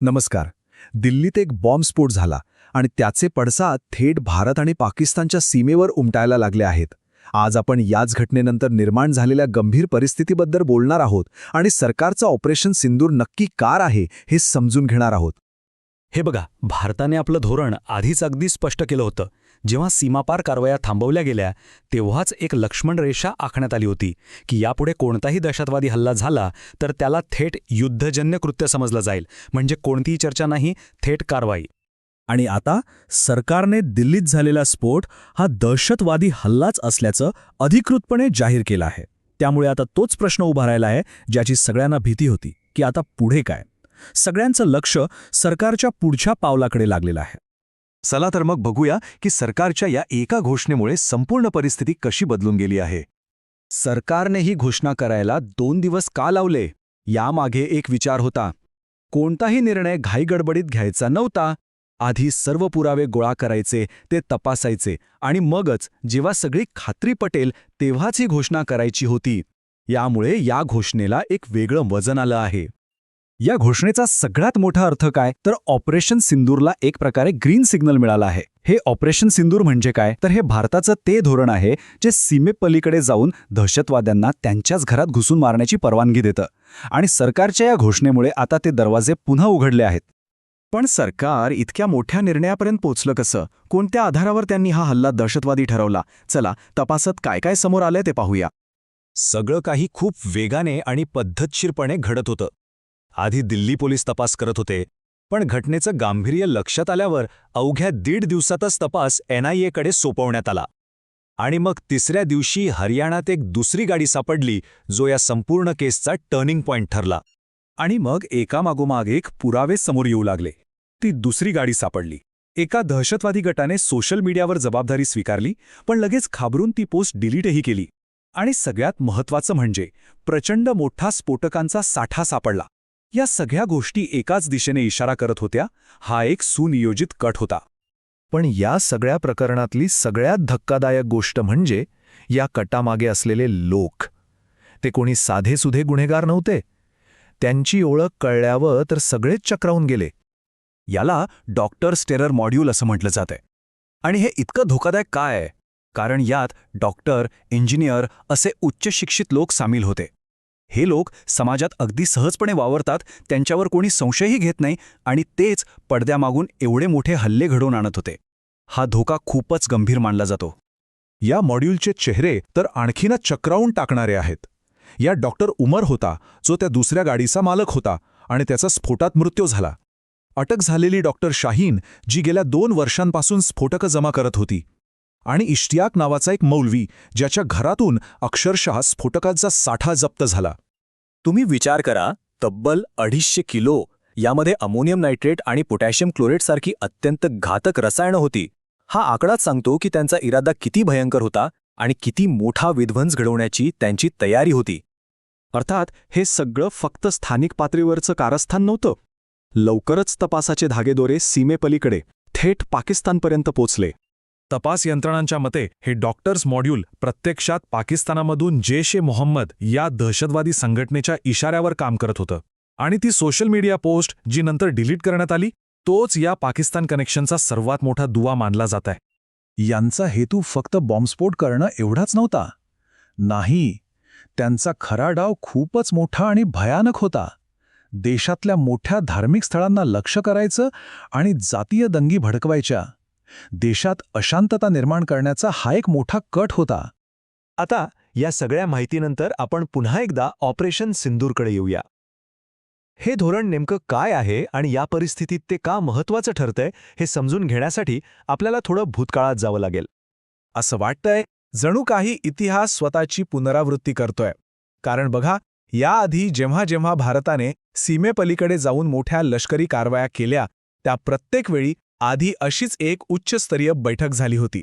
नमस्कार. दिल्लीत एक बॉम्बस्फोट झाला आणि त्याचे पडसाद थेट भारत आणि पाकिस्तानच्या सीमेवर उमटायला लागले आहेत. आज आपण याच घटनेनंतर निर्माण झालेल्या गंभीर परिस्थितीबद्दल बोलणार आहोत आणि सरकारचं ऑपरेशन सिंदूर नक्की कार आहे हे समजून घेणार आहोत. हे बघा भारताने आपलं धोरण आधीच अगदी स्पष्ट केलं होतं. जेव्हा सीमापार कारवाया थांबवल्या गेल्या तेव्हाच एक लक्ष्मण रेषा आखण्यात आली होती की यापुढे कोणताही दहशतवादी हल्ला झाला तर त्याला थेट युद्धजन्य कृत्य समजलं जाईल म्हणजे कोणतीही चर्चा नाही थेट कारवाई. आणि आता सरकारने दिल्लीत झालेला स्फोट हा दहशतवादी हल्लाच असल्याचं अधिकृतपणे जाहीर केलं आहे. त्यामुळे आता तोच प्रश्न उभा राहिला आहे ज्याची सगळ्यांना भीती होती की आता पुढे काय? सगळ्यांचं लक्ष सरकारच्या पुढच्या पावलाकडे लागलेलं आहे. चला तर मग बघूया की सरकारच्या या एका घोषणेमुळे संपूर्ण परिस्थिती कशी बदलून गेली आहे. सरकारने ही घोषणा करायला दोन दिवस का लावले? यामागे एक विचार होता. कोणताही निर्णय घाईगडबडीत घ्यायचा नव्हता. आधी सर्व पुरावे गोळा करायचे ते तपासायचे आणि मगच जेव्हा सगळी खात्री पटेल तेव्हाच ही घोषणा करायची होती. यामुळे या घोषणेला एक वेगळं वजन आलं आहे. या घोषणेचा सगळ्यात मोठा अर्थ काय? तर ऑपरेशन सिंदूरला एक प्रकारे ग्रीन सिग्नल मिळाला आहे. हे ऑपरेशन सिंदूर म्हणजे काय? तर हे भारताचं ते धोरण आहे जे सीमेपलीकडे जाऊन दहशतवाद्यांना त्यांच्याच घरात घुसून मारण्याची परवानगी देतं. आणि सरकारच्या या घोषणेमुळे आता ते दरवाजे पुन्हा उघडले आहेत. पण सरकार इतक्या मोठ्या निर्णयापर्यंत पोचलं कसं? कोणत्या आधारावर त्यांनी हा हल्ला दहशतवादी ठरवला? चला तपासात काय काय समोर आलंय ते पाहूया. सगळं काही खूप वेगाने आणि पद्धतशीरपणे घडत होतं. आधी दिल्ली पोलीस तपास करत होते पण घटनेचं गांभीर्य लक्षात आल्यावर अवघ्या दीड दिवसातच तपास एनआयएकडे सोपवण्यात आला. आणि मग तिसऱ्या दिवशी हरियाणात एक दुसरी गाडी सापडली जो या संपूर्ण केसचा टर्निंग पॉइंट ठरला. आणि मग एकामागोमाग एक पुरावे समोर येऊ लागले. ती दुसरी गाडी सापडली. एका दहशतवादी गटाने सोशल मीडियावर जबाबदारी स्वीकारली पण लगेच खाबरून ती पोस्ट डिलीटही केली. आणि सगळ्यात महत्त्वाचं म्हणजे प्रचंड मोठा स्फोटकांचा साठा सापडला. या सगळ्या गोष्टी एकाच दिशेने इशारा करत होत्या हा एक सुनियोजित कट होता. पण या सगळ्या प्रकरणातली सगळ्यात धक्कादायक गोष्ट म्हणजे या कटामागे असलेले लोक. ते कोणी साधेसुधे गुन्हेगार नव्हते. त्यांची ओळख कळल्यावर तर सगळेच चक्रावून गेले. याला डॉक्टर स्टेरर मॉड्यूल असं म्हटलं जातंय. आणि हे इतकं धोकादायक काय? आहे कारण यात डॉक्टर इंजिनियर असे उच्च शिक्षित लोक सामील होते. हे लोक समाजात अगदी सहजपणे वावरतात त्यांच्यावर कोणी संशयही घेत नाही आणि तेच पडद्यामागून एवढे मोठे हल्ले घडवून आणत होते. हा धोका खूपच गंभीर मानला जातो. या मॉड्यूलचे चेहरे तर आणखीनच चक्रावून टाकणारे आहेत. या डॉक्टर उमर होता जो त्या दुसऱ्या गाडीचा मालक होता आणि त्याचा स्फोटात मृत्यू झाला. अटक झालेली डॉक्टर शाहीन जी गेल्या दोन वर्षांपासून स्फोटकं जमा करत होती आणि इश्तियाक नावाचा एक मौलवी ज्याच्या घरातून अक्षरशः स्फोटकांचा साठा जप्त झाला. तुम्ही विचार करा तब्बल अडीचशे किलो यामध्ये अमोनियम नायट्रेट आणि पोटॅशियम क्लोरेटसारखी अत्यंत घातक रसायनं होती. हा आकडाच सांगतो की त्यांचा इरादा किती भयंकर होता आणि किती मोठा विध्वंस घडवण्याची त्यांची तयारी होती. अर्थात हे सगळं फक्त स्थानिक पातळीवरचं कारस्थान नव्हतं. लवकरच तपासाचे धागेदोरे सीमेपलीकडे थेट पाकिस्तानपर्यंत पोचले. तपास यंत्रणांच्या मते हे डॉक्टर्स मॉड्यूल प्रत्यक्षात पाकिस्तानामधून जेश ए मोहम्मद या दहशतवादी संघटनेच्या इशाऱ्यावर काम करत होतं. आणि ती सोशल मीडिया पोस्ट जी नंतर डिलीट करण्यात आली तोच या पाकिस्तान कनेक्शनचा सर्वात मोठा दुवा मानला जात आहे. यांचा हेतू फक्त बॉम्बस्फोट करणं एवढाच नव्हता. नाही त्यांचा खरा डाव खूपच मोठा आणि भयानक होता. देशातल्या मोठ्या धार्मिक स्थळांना लक्ष करायचं आणि जातीय दंगी भडकवायच्या. देशात अशांतता निर्माण करण्याचा हा एक मोठा कट होता. आता या सगळ्या माहितीनंतर आपण पुन्हा एकदा ऑपरेशन सिंदूरकडे येऊया. हे धोरण नेमकं काय आहे आणि या परिस्थितीत ते का महत्वाचं ठरतंय हे समजून घेण्यासाठी आपल्याला थोडं भूतकाळात जावं लागेल. असं वाटतंय जणू काही इतिहास स्वतःची पुनरावृत्ती करतोय. कारण बघा याआधी जेव्हा जेव्हा भारताने सीमेपलीकडे जाऊन मोठ्या लष्करी कारवाया केल्या त्या प्रत्येक वेळी आधी अशीच एक उच्चस्तरीय बैठक झाली होती.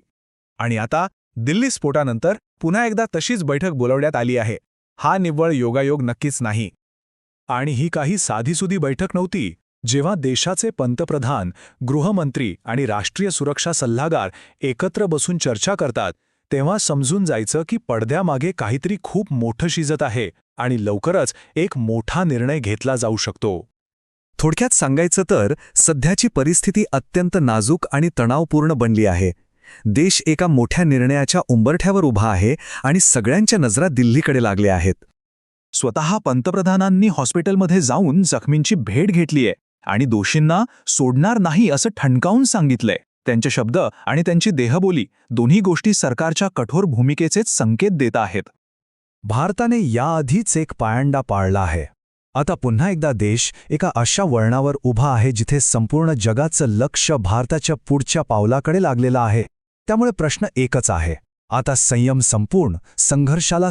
आणि आता दिल्ली स्फोटानंतर पुन्हा एकदा तशीच बैठक बोलवण्यात आली आहे. हा निव्वळ योगायोग नक्कीच नाही. आणि ही काही साधीसुधी बैठक नव्हती जेव्हा देशाचे पंतप्रधान गृहमंत्री आणि राष्ट्रीय सुरक्षा सल्लागार एकत्र बसून चर्चा करतात तेव्हा समजून जायचं की पडद्यामागे काहीतरी खूप मोठं शिजत आहे आणि लवकरच एक मोठा निर्णय घेतला जाऊ शकतो. थोडक्यात सांगायचं तर सध्याची परिस्थिती अत्यंत नाजूक आणि तणावपूर्ण बनली आहे. देश एका मोठ्या निर्णयाच्या उंबरठ्यावर उभा आहे आणि सगळ्यांच्या नजरा दिल्लीकडे लागल्या आहेत. स्वतः पंतप्रधानांनी हॉस्पिटलमध्ये जाऊन जखमींची भेट घेतलीय आणि दोषींना सोडणार नाही असं ठणकावून सांगितलंय. त्यांचे शब्द आणि त्यांची देहबोली दोन्ही गोष्टी सरकारच्या कठोर भूमिकेचेच संकेत देत आहेत. भारताने याआधीच एक पायंडा पाळला आहे. आता पुन्हा एकदा देश एका अशा वळणावर उभा आहे जिथे संपूर्ण जगाचं लक्ष भारताच्या पुढच्या पावलाकडे लागलेलं आहे. त्यामुळे प्रश्न एकच आहे. आता संयम संपूर्ण संघर्षाला